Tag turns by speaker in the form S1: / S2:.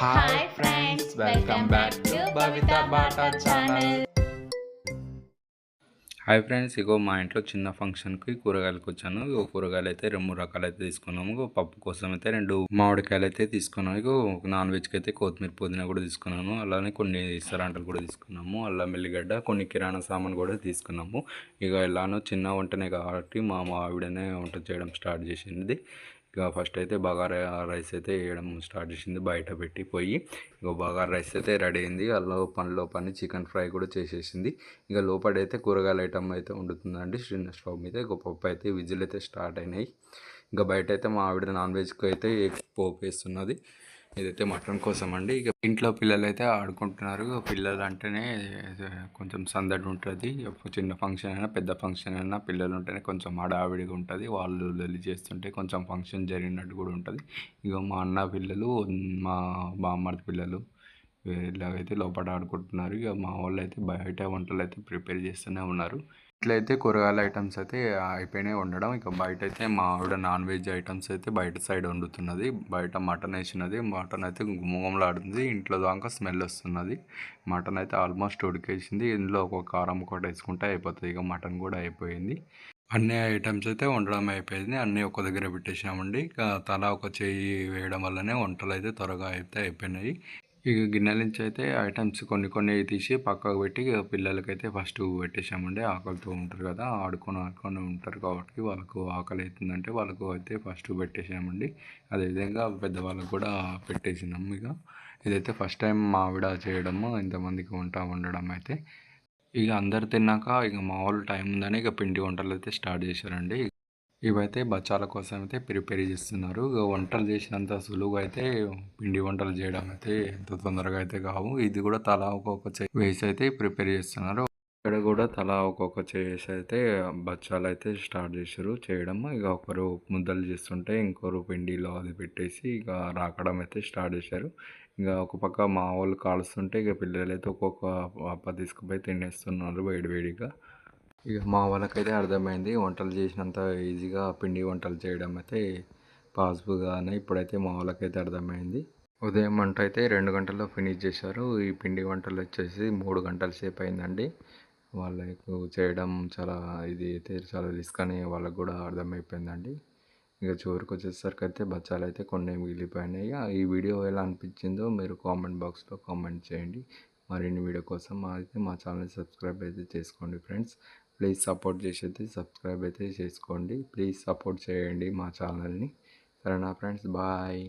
S1: Hi friends welcome back to Bavitha Bata channel
S2: hi friends ఇగో మా ఇంట్లో చిన్న ఫంక్షన్కి కూరగాయలకు వచ్చాను. ఇగో కూరగాయలు అయితే రెండు మూడు రకాలు అయితే తీసుకున్నాము ఇగో పప్పు కోసం అయితే రెండు మామిడికాయలు అయితే తీసుకున్నాము ఇగో నాన్ వెజ్కి అయితే కొత్తిమీర పుదీనా కూడా తీసుకున్నాము. అలానే కొన్ని సరాంటలు కూడా తీసుకున్నాము. అల్లం ఎల్లిగడ్డ కొన్ని కిరాణా సామాన్ కూడా తీసుకున్నాము. ఇక ఎలానో చిన్న వంటనే కాబట్టి మా మా ఆవిడనే వంట చేయడం స్టార్ట్ చేసింది. ఇక ఫస్ట్ అయితే బగారా రైస్ అయితే వేయడం స్టార్ట్ చేసింది. బయట పెట్టి పోయి ఇక బగారా రైస్ అయితే రెడీ అయింది. అలా పనిలో పని చికెన్ ఫ్రై కూడా చేసేసింది. ఇక లోపడైతే కూరగాయల ఐటమ్ అయితే వండుతుందండి. చిన్న స్టవ్ మీద ఇక పప్పు అయితే విజిల్ అయితే స్టార్ట్ అయినాయి. ఇంకా బయట అయితే మా ఆవిడ నాన్ వెజ్కి అయితే పోపు వేస్తున్నది. ఇదైతే మటన్ కోసం అండి ఇక ఇంట్లో పిల్లలు అయితే ఆడుకుంటున్నారు పిల్లలు అంటేనే కొంచెం సందడి ఉంటుంది. చిన్న ఫంక్షన్ అయినా పెద్ద ఫంక్షన్ అయినా పిల్లలు ఉంటేనే కొంచెం హడావిడిగా ఉంటుంది. వాళ్ళు లొల్లి చేస్తుంటే కొంచెం ఫంక్షన్ జరిగినట్టు కూడా ఉంటుంది. ఇక మా అన్న పిల్లలు మా బామ్మర్ది పిల్లలు ఇలాగైతే లోపల ఆడుకుంటున్నారు. ఇక మా వాళ్ళు అయితే బయట వంటలు అయితే ప్రిపేర్ చేస్తూనే ఉన్నారు. ఇట్లయితే కూరగాయల ఐటమ్స్ అయితే అయిపోయినాయి వండడం. ఇక బయట అయితే మా ఆవిడ నాన్ వెజ్ ఐటమ్స్ అయితే బయట సైడ్ వండుతున్నది. బయట మటన్ వేసినది. మటన్ అయితే గుమ్మగుమలాడుతుంది ఇంట్లో దాకా స్మెల్ వస్తున్నది. మటన్ అయితే ఆల్మోస్ట్ ఉడికేసింది. ఇందులో ఒక కారం ఒకటి వేసుకుంటే అయిపోతుంది. ఇక మటన్ కూడా అయిపోయింది. అన్ని ఐటమ్స్ అయితే వండడం అయిపోయింది. అన్నీ ఒక దగ్గర పెట్టేసామండి. ఇక తలా ఒక చేయి వేయడం వల్లనే వంటలు అయితే త్వరగా అయితే అయిపోయినాయి. ఇక గిన్నెల నుంచి అయితే ఐటమ్స్ కొన్ని కొన్ని తీసి పక్కకు పెట్టి ఇక పిల్లలకైతే ఫస్ట్ పెట్టేసామండి ఆకలితో ఉంటారు కదా ఆడుకొని ఆడుకొని ఉంటారు కాబట్టి వాళ్ళకు ఆకలి అవుతుందంటే వాళ్ళకు అయితే ఫస్ట్ పెట్టేసామండి అదేవిధంగా పెద్దవాళ్ళకు కూడా పెట్టేసినాం ఇక. ఇదైతే ఫస్ట్ టైం మావిడ చేయడము ఇంతమందికి వంట వండడం అయితే. ఇక అందరు తిన్నాక ఇక మామూలు టైం ఉందని ఇక పిండి వంటలు అయితే స్టార్ట్ చేశారండి. ఇవైతే బచ్చాల కోసం అయితే ప్రిపేర్ చేస్తున్నారు. ఇక వంటలు చేసినంత సులువుగా అయితే పిండి వంటలు చేయడం అయితే ఎంత తొందరగా అయితే కావు. ఇది కూడా తలా ఒక్కొక్క వేసి అయితే ప్రిపేర్ చేస్తున్నారు. ఇక్కడ కూడా తలా ఒక్కొక్క చేసి అయితే బచ్చాలు అయితే స్టార్ట్ చేశారు చేయడం ఇక ఒకరు ముద్దలు చేస్తుంటే ఇంకొకరు పిండిలో అది పెట్టేసి ఇక రాకడం అయితే స్టార్ట్ చేశారు. ఇంకా ఒక పక్క మా వాళ్ళు కాలుస్తుంటే ఇక పిల్లలు అయితే ఒక్కొక్క అప్ప తీసుకుపోయి తినేస్తున్నారు వేడివేడిగా. ఇక మా వాళ్ళకైతే అర్థమైంది. వంటలు చేసినంత ఈజీగా పిండి వంటలు చేయడం అయితే పాసిబుల్గానే ఇప్పుడైతే మా వాళ్ళకైతే అర్థమైంది. ఉదయం వంట అయితే రెండు గంటల్లో ఫినిష్ చేశారు. ఈ పిండి వంటలు వచ్చేసి మూడు గంటల సేపు అయిందండి. వాళ్ళకు చేయడం చాలా ఇది అయితే చాలా రిస్క్ అని వాళ్ళకు కూడా అర్థమైపోయిందండి. ఇక చివరికి వచ్చేసరికి అయితే బచ్చాలు అయితే కొన్ని మిగిలిపోయినాయి. ఈ వీడియో ఎలా అనిపించిందో మీరు కామెంట్ బాక్స్లో కామెంట్ చేయండి. మరిన్ని వీడియో కోసం అయితే మా ఛానల్ సబ్స్క్రైబ్ అయితే చేసుకోండి ఫ్రెండ్స్. ప్లీజ్ సపోర్ట్ చేసి సబ్స్క్రైబ్ అయితే చేసుకోండి. ప్లీజ్ సపోర్ట్ చేయండి మా ఛానల్ని. సరేనా ఫ్రెండ్స్? బాయ్.